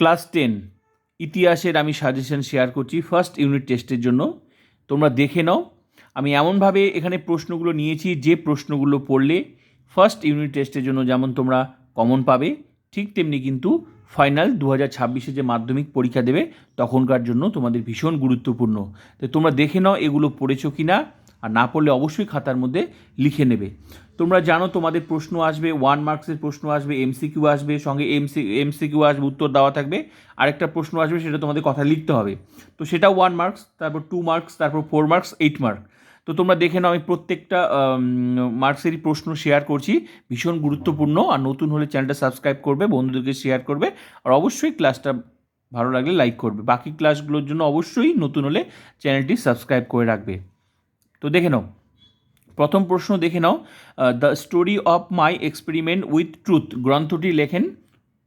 Class ten, ইতিহাসের আমি suggestion share করছি ফার্স্ট ইউনিট টেস্টের জন্য। তোমরা দেখে নাও। আমি এমনভাবে এখানে প্রশ্নগুলো নিয়েছি, যে প্রশ্নগুলো পড়লে ফার্স্ট ইউনিট টেস্টের জন্য যেমন তোমরা কমন পাবে, ঠিক তেমনি কিন্তু ফাইনাল দু হাজার ছাব্বিশে যে মাধ্যমিক পরীক্ষা দেবে, তখনকার জন্য তোমাদের ভীষণ গুরুত্বপূর্ণ। তো তোমরা দেখে নাও এগুলো পড়েছো কি না আর না পড়লে অবশ্যই খাতার মধ্যে লিখে নেবে। তোমরা জানো তোমাদের প্রশ্ন আসবে ওয়ান মার্কসের প্রশ্ন আসবে এমসিকিউ আসবে, সঙ্গে এমসি এমসিকিউ আসবে, উত্তর দেওয়া থাকবে। আরেকটা প্রশ্ন আসবে, সেটা তোমাদের কথা লিখতে হবে। তো সেটা ওয়ান মার্কস তারপর টু মার্কস তারপর ফোর মার্কস এইট মার্ক তো তোমরা দেখে নাও, আমি প্রত্যেকটা মার্কসেরই প্রশ্ন শেয়ার করছি। ভীষণ গুরুত্বপূর্ণ, আর নতুন হলে চ্যানেলটা সাবস্ক্রাইব করবে, বন্ধুদেরকে শেয়ার করবে, আর অবশ্যই ক্লাসটা ভালো লাগলে লাইক করবে। বাকি ক্লাসগুলোর জন্য অবশ্যই নতুন হলে চ্যানেলটি সাবস্ক্রাইব করে রাখবে। তো দেখে নাও। প্রথম প্রশ্ন দেখে নাও। The story of my experiment with truth গ্রন্থটি লেখেন,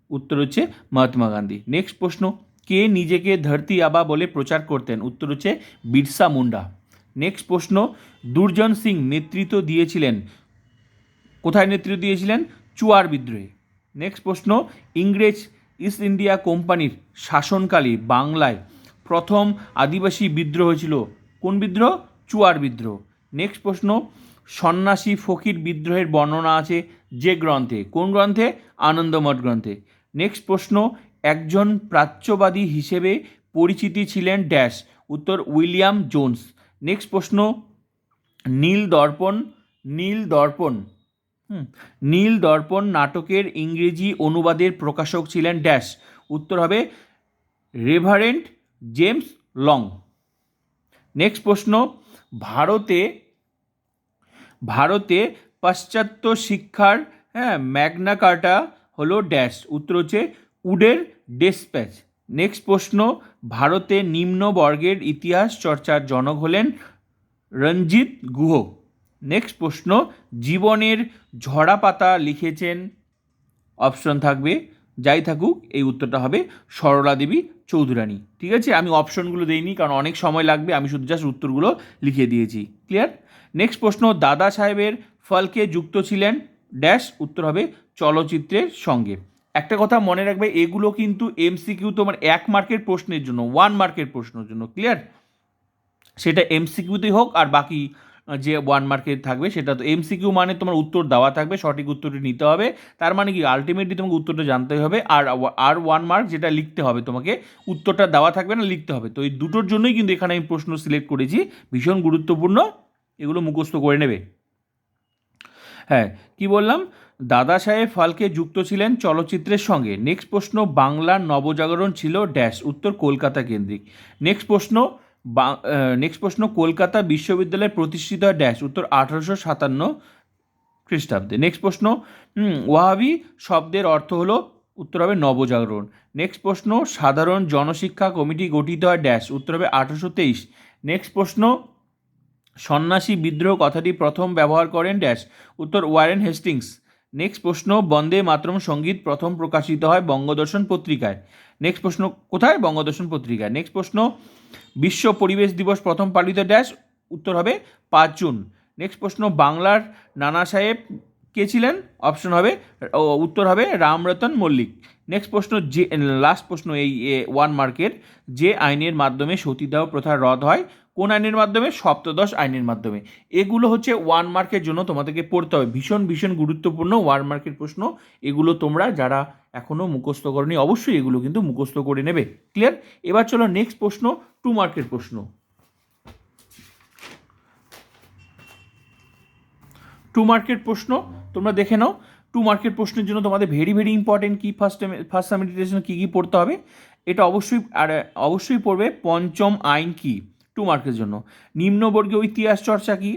উত্তর হচ্ছে মহাত্মা গান্ধী। নেক্সট প্রশ্ন, কে নিজেকে ধরতি আবা বলে প্রচার করতেন? উত্তর হচ্ছে বিরসা মুন্ডা। নেক্সট প্রশ্ন, দুর্জন সিং নেতৃত্ব দিয়েছিলেন, কোথায় নেতৃত্ব দিয়েছিলেন? চুয়ার বিদ্রোহে। নেক্সট প্রশ্ন, ইংরেজ ইস্ট ইন্ডিয়া কোম্পানির শাসনকালে বাংলায় প্রথম আদিবাসী বিদ্রোহ হয়েছিল কোন বিদ্রোহ? চুয়ার বিদ্রোহ। নেক্সট প্রশ্ন সন্ন্যাসী ফকির বিদ্রোহের বর্ণনা আছে যে গ্রন্থে? কোন গ্রন্থে? আনন্দমঠ গ্রন্থে। নেক্সট প্রশ্ন, একজন প্রাচ্যবাদী হিসেবে পরিচিতি ছিলেন ড্যাশ, উত্তর উইলিয়াম জোন্স। নেক্সট প্রশ্ন, নীল দর্পণ নীল দর্পণ নীল দর্পণ নাটকের ইংরেজি অনুবাদের প্রকাশক ছিলেন ড্যাশ। উত্তর হবে, রেভারেন্ট জেমস লং। নেক্সট প্রশ্ন, ভারতে ভারতে পাশ্চাত্য শিক্ষার হ্যাঁ ম্যাগনা কার্টা হলো ড্যাশ, উত্তর হচ্ছে উডের ডেসপ্যাচ। নেক্সট প্রশ্ন, ভারতে নিম্নবর্গের ইতিহাস চর্চার জনক হলেন রঞ্জিত গুহ। নেক্সট প্রশ্ন, জীবনের ঝরা পাতা লিখেছেন, অপশন থাকবে, যাই থাকুক, এই উত্তরটা হবে সরলা দেবী চৌধুরানী, ঠিক আছে? আমি অপশনগুলো দিইনি, কারণ অনেক সময় লাগবে, আমি শুধু জাস্ট উত্তরগুলো লিখে দিয়েছি। ক্লিয়ার নেক্সট প্রশ্ন, দাদা সাহেবের ফলকে যুক্ত ছিলেন ড্যাশ উত্তর হবে চলচ্চিত্রের সঙ্গে। একটা কথা মনে রাখবে, এগুলো কিন্তু এমসিকিউ তোমার এক মার্কের প্রশ্নের জন্য ওয়ান মার্কের প্রশ্নের জন্য ক্লিয়ার সেটা এমসিকিউতেই হোক, আর বাকি যে ওয়ান মার্কের থাকবে, সেটা তো এমসিকিউ মানে তোমার উত্তর দেওয়া থাকবে, সঠিক উত্তরটি নিতে হবে। তার মানে কি? আলটিমেটলি তোমাকে উত্তরটা জানতে হবে, আর আর ওয়ান মার্ক যেটা লিখতে হবে তোমাকে, উত্তরটা দেওয়া থাকবে না, লিখতে হবে। তো এই দুটোর জন্যই কিন্তু এখানে আমি প্রশ্ন সিলেক্ট করেছি, ভীষণ গুরুত্বপূর্ণ, এগুলো মুখস্থ করে নেবে। হ্যাঁ কি বললাম? দাদা সাহেব ফালকে যুক্ত ছিলেন চলচ্চিত্রের সঙ্গে। নেক্সট প্রশ্ন, বাংলার নবজাগরণ ছিল ড্যাশ উত্তর কলকাতা কেন্দ্রিক। নেক্সট প্রশ্ন নেক্সট প্রশ্ন, কলকাতা বিশ্ববিদ্যালয় প্রতিষ্ঠিত হয় ড্যাশ উত্তর আঠারোশো সাতান্ন খ্রিস্টাব্দে। নেক্সট প্রশ্ন ওয়াহাবি শব্দের অর্থ হলো, উত্তর হবে নবজাগরণ। নেক্সট প্রশ্ন, সাধারণ জনশিক্ষা কমিটি গঠিত হয় ড্যাশ উত্তর হবে আঠারোশো তেইশ। নেক্সট প্রশ্ন, সন্ন্যাসী বিদ্রোহ কথাটি প্রথম ব্যবহার করেন ড্যাশ উত্তর ওয়ারেন হেস্টিংস। নেক্সট প্রশ্ন, বন্দে মাতরম সংগীত প্রথম প্রকাশিত হয় বঙ্গদর্শন পত্রিকায়। নেক্সট প্রশ্ন, কোথায় বঙ্গদর্শন পত্রিকায়? নেক্সট প্রশ্ন বিশ্ব পরিবেশ দিবস প্রথম পালিত ড্যাশ, উত্তর হবে পাঁচ জুন। নেক্সট প্রশ্ন, বাংলার নানা সাহেব কে ছিলেন? অপশন হবে উত্তর হবে রামরতন মল্লিক। নেক্সট প্রশ্ন, যে লাস্ট প্রশ্ন, এই ওয়ান মার্কের যে আইনের মাধ্যমে সতীদাহ প্রথা রদ হয়, কোন আইনের মাধ্যমে? সপ্তদশ আইনের মাধ্যমে। এগুলো হচ্ছে ওয়ান মার্কের জন্য তোমাদেরকে পড়তে হবে। ভীষণ ভীষণ গুরুত্বপূর্ণ ওয়ান মার্কের প্রশ্ন। এগুলো তোমরা যারা এখনও মুখস্থ করনি। অবশ্যই এগুলো কিন্তু মুখস্থ করে নেবে। ক্লিয়ার এবার চলো নেক্সট প্রশ্ন টু মার্কের প্রশ্ন। টু মার্কের প্রশ্ন, তোমরা দেখে নাও। টু মার্কের প্রশ্নের জন্য তোমাদের ভেরি ভেরি ইম্পর্টেন্ট কী? ফার্স্ট ফার্স্ট সামিটেশন কী কী পড়তে হবে? এটা অবশ্যই, আর অবশ্যই পড়বে পঞ্চম আইন কী? টু মার্কের জন্য। নিম্নবর্গীয় ইতিহাস চর্চা কী?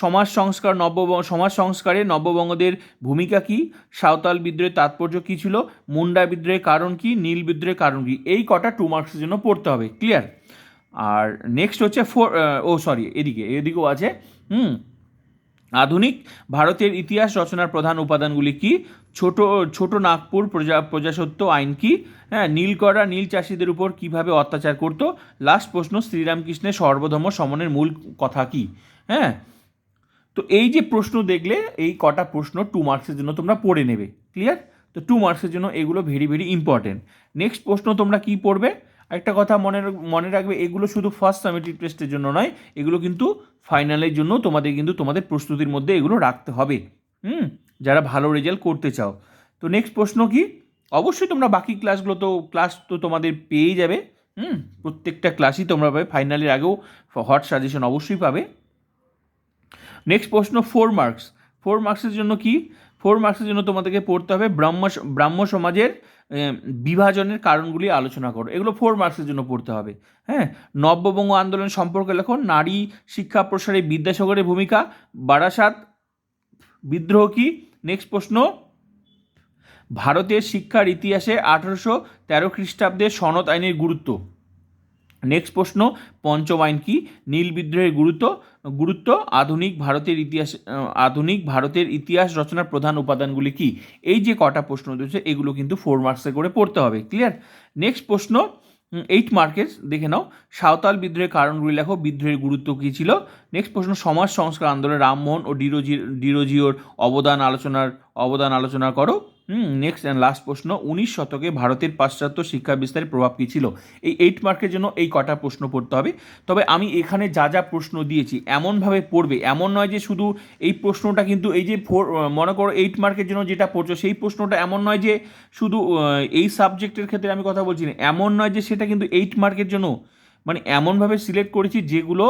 সমাজ সংস্কার নব্য সমাজ সংস্কারে নববঙ্গদের ভূমিকা কী? সাঁওতাল বিদ্রোহের তাৎপর্য কী ছিল? মুন্ডা বিদ্রোহের কারণ কী? নীল বিদ্রোহের কারণ কী? এই কটা টু মার্কসের জন্য পড়তে হবে ক্লিয়ার আর নেক্সট হচ্ছে ফোর ও সরি এদিকে, এদিকেও আছে, হুম? আধুনিক ভারতের ইতিহাস রচনার প্রধান উপাদানগুলি কি? ছোট ছোট নাগপুর প্রজা প্রজাসত্ব আইন কি? হ্যাঁ নীলকরা নীল চাষিদের উপর কীভাবে অত্যাচার করত? লাস্ট প্রশ্ন, শ্রীরামকৃষ্ণের সর্বধর্ম সমনের মূল কথা কি? হ্যাঁ তো এই যে প্রশ্ন দেখলে, এই কটা প্রশ্ন টু মার্কসের জন্য তোমরা পড়ে নেবে ক্লিয়ার তো টু মার্কসের জন্য এগুলো ভেরি ভেরি ইম্পর্টেন্ট নেক্সট প্রশ্ন তোমরা কি পড়বে? একটা কথা মনে মনে রাখবে, এগুলো শুধু ফার্স্ট সামেটিভ টেস্টের জন্য নয়, এগুলো কিন্তু ফাইনালের জন্য তোমাদের কিন্তু তোমাদের প্রস্তুতির মধ্যে এগুলো রাখতে হবে। হুম? যারা ভালো রেজাল্ট করতে চাও। তো নেক্সট প্রশ্ন কি? অবশ্যই তোমরা বাকি ক্লাসগুলো তো ক্লাস তো তোমাদের পেয়েই যাবে। হুম? প্রত্যেকটা ক্লাসই তোমরা পাবে। ফাইনালের আগেও হট সাজেশন অবশ্যই পাবে। নেক্সট প্রশ্ন ফোর মার্কস ফোর মার্কসের জন্য কি? ফোর মার্কসের জন্য তোমাদেরকে পড়তে হবে ব্রাহ্ম ব্রাহ্ম সমাজের বিভাজনের কারণগুলি আলোচনা করো। এগুলো ফোর মার্কসের জন্য পড়তে হবে। হ্যাঁ? নব্যবঙ্গ আন্দোলন সম্পর্কে লেখো। নারী শিক্ষা প্রসারে বিদ্যাসাগরের ভূমিকা। বারাসাত, বিদ্রোহ কি? নেক্সট প্রশ্ন। ভারতের শিক্ষার ইতিহাসে আঠারোশো তেরো খ্রিস্টাব্দের সনদ আইনের গুরুত্ব। নেক্সট প্রশ্ন, পঞ্চম আইন কি? নীল বিদ্রোহের গুরুত্ব গুরুত্ব আধুনিক ভারতের ইতিহাস আধুনিক ভারতের ইতিহাস রচনার প্রধান উপাদানগুলি কি? এই যে কটা প্রশ্ন দিয়েছে এগুলো কিন্তু ফোর মার্কসে করে পড়তে হবে ক্লিয়ার নেক্সট প্রশ্ন এইট মার্কের দেখে নাও, সাঁওতাল বিদ্রোহের কারণগুলি লেখো, বিদ্রোহের গুরুত্ব কী ছিল? নেক্সট প্রশ্ন, সমাজ সংস্কার আন্দোলনে রামমোহন ও ডিরোজি ডিরোজিওর অবদান আলোচনার, অবদান আলোচনা করো। হুম নেক্সট অ্যান্ড লাস্ট প্রশ্ন, উনিশ শতকে ভারতের পাশ্চাত্য শিক্ষা বিস্তারের প্রভাব কী ছিল? এই এইট মার্কের জন্য এই কটা প্রশ্ন পড়তে হবে। তবে আমি এখানে যা যা প্রশ্ন দিয়েছি, এমনভাবে পড়বে। এমন নয় যে শুধু এই প্রশ্নটা কিন্তু এই যে ফোর মনে করো এইট মার্কের জন্য যেটা পড়ছো, সেই প্রশ্নটা এমন নয় যে শুধু এই সাবজেক্টের ক্ষেত্রে আমি কথা বলছি না। এমন নয় যে সেটা কিন্তু এইট মার্কের জন্য। মানে এমনভাবে সিলেক্ট করেছি যেগুলো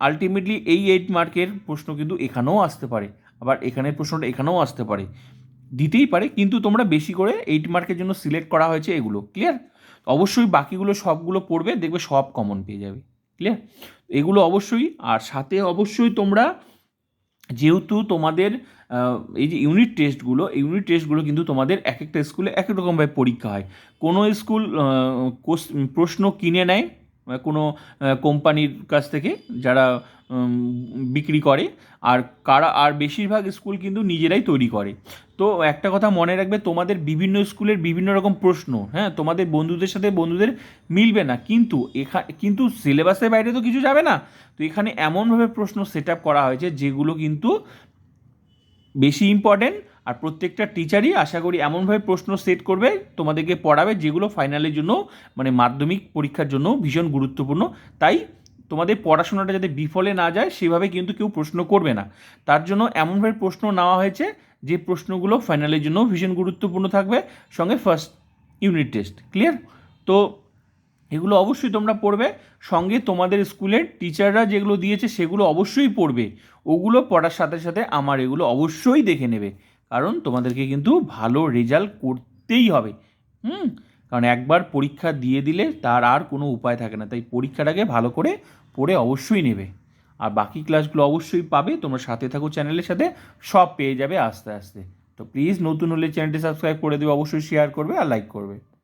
আলটিমেটলি এই এইট মার্কের প্রশ্ন কিন্তু এখানেও আসতে পারে। আবার এখানের প্রশ্নটা এখানেও আসতে পারে। দিতেই পারে, কিন্তু তোমরা বেশি করে এইট মার্কের জন্য সিলেক্ট করা হয়েছে এগুলো ক্লিয়ার অবশ্যই বাকিগুলো সবগুলো পড়বে, দেখবে সব কমন পেয়ে যাবে ক্লিয়ার এগুলো অবশ্যই, আর সাথে অবশ্যই তোমরা যেহেতু তোমাদের এই যে ইউনিট টেস্টগুলো ইউনিট টেস্টগুলো কিন্তু তোমাদের এক একটা স্কুলে এক এক রকমভাবে পরীক্ষা হয়। কোনো স্কুল প্রশ্ন কিনে নেয় কোনো কোম্পানির কাছ থেকে যারা বিক্রি করে, আর কারা, আর বেশিরভাগ স্কুল কিন্তু নিজেরাই তৈরি করে। তো একটা কথা মনে রাখবে, তোমাদের বিভিন্ন স্কুলের বিভিন্ন রকম প্রশ্ন হ্যাঁ? তোমাদের বন্ধুদের সাথে বন্ধুদের মিলবে না, কিন্তু এখা, কিন্তু সিলেবাসের বাইরে তো কিছু যাবে না। তো এখানে এমনভাবে প্রশ্ন সেট আপ করা হয়েছে, যেগুলো কিন্তু বেশি ইম্পর্টেন্ট আর প্রত্যেকটা টিচারই আশা করি এমনভাবে প্রশ্ন সেট করবে, তোমাদেরকে পড়াবে যেগুলো ফাইনালের জন্য মানে মাধ্যমিক পরীক্ষার জন্য ভীষণ গুরুত্বপূর্ণ। তাই তোমাদের পড়াশোনাটা যাতে বিফলে না যায়, সেভাবে কিন্তু কেউ প্রশ্ন করবে না। তার জন্য এমনভাবে প্রশ্ন নেওয়া হয়েছে যে প্রশ্নগুলো ফাইনালের জন্য ভীষণ গুরুত্বপূর্ণ থাকবে, সঙ্গে ফার্স্ট ইউনিট টেস্ট ক্লিয়ার তো এগুলো অবশ্যই তোমরা পড়বে, সঙ্গে তোমাদের স্কুলের টিচাররা যেগুলো দিয়েছে সেগুলো অবশ্যই পড়বে। ওগুলো পড়ার সাথে সাথে আমার এগুলো অবশ্যই দেখে নেবে। কারণ তোমাদেরকে কিন্তু ভালো রেজাল্ট করতেই হবে। হুম? কারণ একবার পরীক্ষা দিয়ে দিলে তার আর কোনো উপায় থাকে না। তাই পরীক্ষাটাকে ভালো করে পড়ে অবশ্যই নেবে। আর বাকি ক্লাসগুলো অবশ্যই পাবে। তোমরা সাথে থাকো চ্যানেলের সাথে। সব পেয়ে যাবে আস্তে আস্তে। তো প্লিজ নতুন হলে চ্যানেলটি সাবস্ক্রাইব করে দেবে। অবশ্যই শেয়ার করবে আর লাইক করবে।